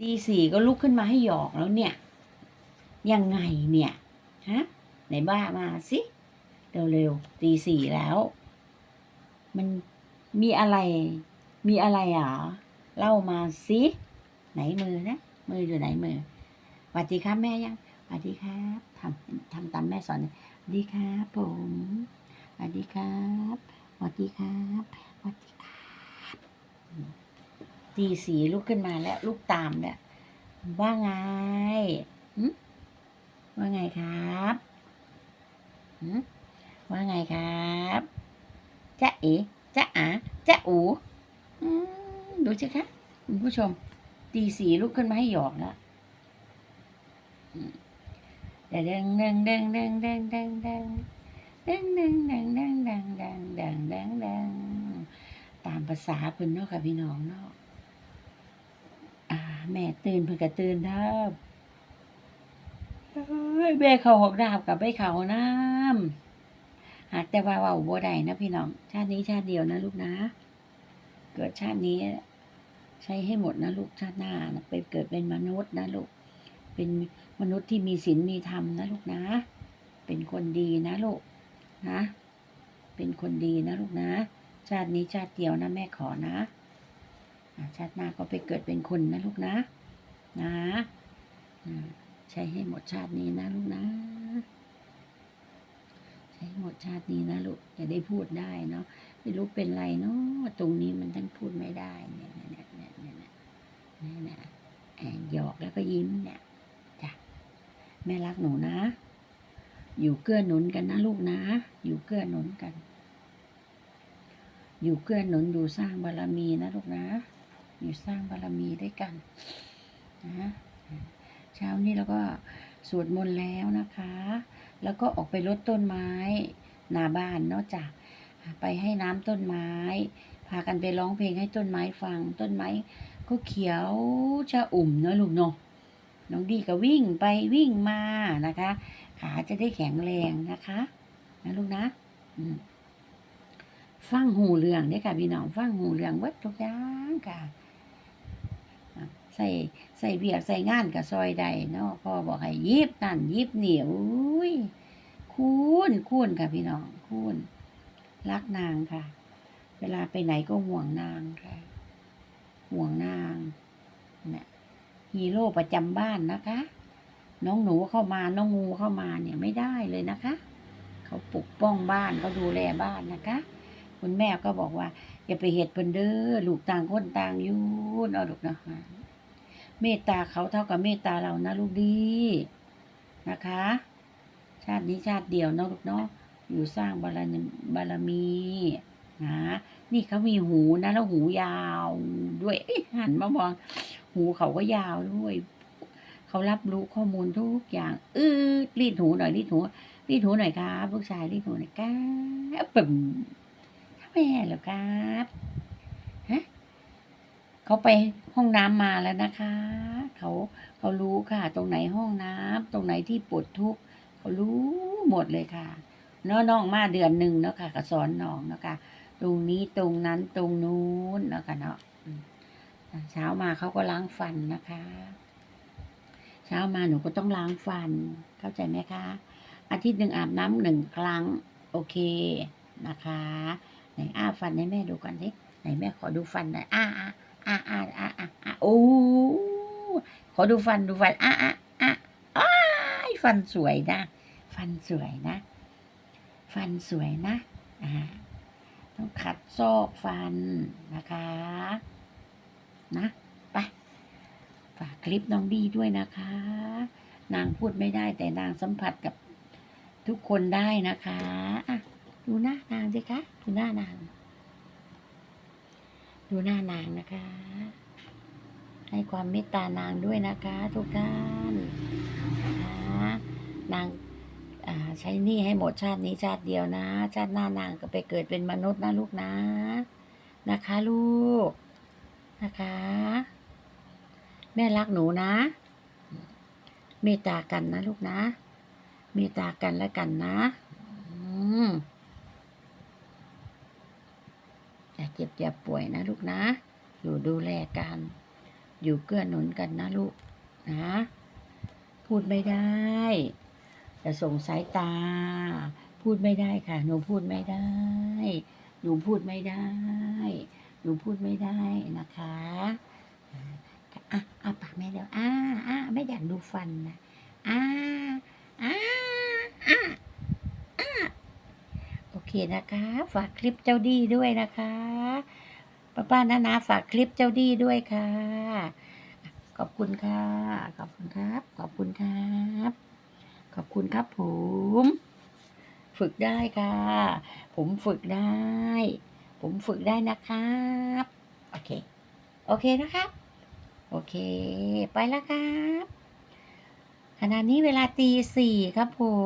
ตีสี่ก็ลุกขึ้นมาให้หยอกแล้วเนี่ย ยังไงเนี่ยฮะไหนบ้ามาสิเร็วๆตีสี่แล้ว มันมีอะไรมีอะไรอะเล่ามาสิไหนมือนะมืออยู่ไหนมือสวัสดีครับแม่ยังสวัสดีครับทำทำตามแม่สอนสวัสดีครับผมสวัสดีครับสวัสดีครับสวัสดีครับ ตีสีลุกขึ้นมาแล้วลุกตามแล้วว่าไงว่าไงครับว่าไงครับจ๊ะเอ๋จะอาจ๊ะอูอดูสิคะคุณผู้ชม ตีสีลุกขึ้นมาให้หยอกแล้วเด้งเด้งเด้งเด้งเด้งเด้งเด้งเด้งเด้งเด้งเด้งเด้งเด้งเด้งเด้งเด้งด้งตามภาษาเพิ่นเนาะค่ะพี่น้องเนาะอ่า แม่ตื่นเพิ่นก็ตื่นเด้อเฮ้ยแม่เขาหกดาบกับไปเขาน้ำหากแต่ว่าว่าบ่ได้นะพี่น้องชาตินี้ชาติเดียวนะลูกนะ เกิดชาตินี้ ใช้ให้หมดนะลูกชาติหน้านะไปเกิดเป็นมนุษย์นะลูก เป็นมนุษย์ที่มีศีลมีธรรมนะลูกนะ เป็นคนดีนะลูกนะ เป็นคนดีนะลูกนะ ชาตินี้ชาติเดียวนะแม่ขอนะ ชาติหน้าก็ไปเกิดเป็นคนนะลูกนะ นะใช้ให้หมดชาตินี้นะลูกนะ ใช้ให้หมดชาตินี้นะลูกจะได้พูดได้เนาะไม่รู้เป็นไรเนาะตรงนี้มันทั้งพูดไม่ได้เนี่ยเนี่ยเนี่ยเนี่ยเนี่ยเนี่ยเนี่ยแอบหยอกแล้วก็ยิ้มเนี่ยจ้ะแม่รักหนูนะ อยู่เกื้อหนุนกันนะลูกนะ อยู่เกื้อหนุนกัน อยู่เกื้อหนุนอยู่สร้างบารมีนะลูกนะ อยู่สร้างบารมีด้วยกันนะเช้านี้เราก็สวดมนต์แล้วนะคะ แล้วก็ออกไปรดต้นไม้หน้าบ้านนาะจ้ะไปให้น้ำต้นไม้ พากันไปร้องเพลงให้ต้นไม้ฟัง ต้นไม้ก็เขียวชะอุ่มเนอะลูกเนาะน้องดีก็วิ่งไปวิ่งมานะคะ ขาจะได้แข็งแรงนะคะนะลูกนะฟังหูเรื่องเด้ค่ะพี่น้องฟังหูเรื่องเวัดทุกอย่างค่ะ ใส่ใส่เบียกใส่งานกับซอยใดเนาะพ่อบอกให้ยิบนั่นยิบเหนียวอุ้ยคูนคูนค่ะพี่น้องคูนรักนางค่ะ เวลาไปไหนก็ห่วงนางค่ะ ห่วงนางเนี่ยฮีโร่ประจำบ้านนะคะ น้องหนูเข้ามาน้องงูเข้ามาเนี่ยไม่ได้เลยนะคะ เขาปกป้องบ้านเขาดูแลบ้านนะคะคุณแม่ก็บอกว่า อย่าไปเหตุเพิ่นเด้อลูกต่างคนต่างอยู่เนาะลูกนะ เมตตาเขาเท่ากับเมตตาเรานะ ลูกดีนะคะ ชาตินี้ชาติเดียวเนาะลูกเนาะอยู่สร้างบารมีบารมีนะนี่เขามีหูนะแล้วหูยาวด้วยหันมามองหูเขาก็ยาวด้วย เขารับรู้ข้อมูลทุกอย่างเออรีดหูหน่อยรีดหูรีดหูหน่อยครับลูกชายรีดหูหน่อยครับปึ่มแม่เหรอครับ เขาไปห้องน้ำมาแล้วนะคะ เขาเขารู้ค่ะ ตรงไหนห้องน้ำตรงไหนที่ปวดทุกข์เขารู้หมดเลยค่ะนาะน้องมาเดือนหนึ่งเนาะค่ะก็สอนน้องเนาะค่ะตรงนี้ตรงนั้นตรงนู้นเนาะค่ะเนาะเช้ามาเขาก็ล้างฟันนะคะ เช้ามาหนูก็ต้องล้างฟัน เข้าใจไหมคะ อาทิตย์หนึ่งอาบน้ำหนึ่งครั้ง โอเคนะคะ ไหนอ้าฟันให้แม่ดูก่อนสิไหนแม่ขอดูฟันหน่อยอ้าอ้า อ้าอ้าอ้าอ้าอ้าโอ้ขอดูฟันดูฟันอ้าอ้าอ้าอ้ายฟันสวยนะ ฟันสวยนะ ฟันสวยนะอ่าต้องขัดซอกฟันนะคะ นะไปฝากคลิปน้องดีด้วยนะคะ นางพูดไม่ได้แต่นางสัมผัสกับทุกคนได้นะคะอะดูหน้านางสิคะ ดูหน้านาง ดูหน้านางนะคะ ให้ความเมตตานางด้วยนะคะ ทุกท่านนะนางอ่าใช้หนี้ให้หมดชาตินี้ชาติเดียวนะ ชาติหน้านางก็ไปเกิดเป็นมนุษย์นะลูกนะ นะคะ ลูกนะคะ แม่รักหนูนะ เมตตากันนะลูกนะ เมตตากันและกันนะ อืม อย่าเจ็บอย่าป่วยนะลูกนะ อยู่ดูแลกัน อยู่เกื้อหนุนกันนะลูกนะ พูดไม่ได้จะส่งสายตา พูดไม่ได้ค่ะหนูพูดไม่ได้หนูพูดไม่ได้หนูพูดไม่ได้นะคะอะอะปากแม่เดี๋ยวอ่าอ่าไม่อยากดูฟันนะอ่าอ่าอ่าอ่า คนะคะ ฝากคลิปเจ้าดีด้วยนะคะป้าป้านานาฝากคลิปเจ้าดีด้วยค่ะ ขอบคุณค่ะ ขอบคุณครับ ขอบคุณครับ ขอบคุณครับผม ฝึกได้ค่ะ ผมฝึกได้ ผมฝึกได้นะครับ โอเค โอเคนะครับ โอเค ไปแล้วครับ ขณะนี้เวลาตีสี่ครับผม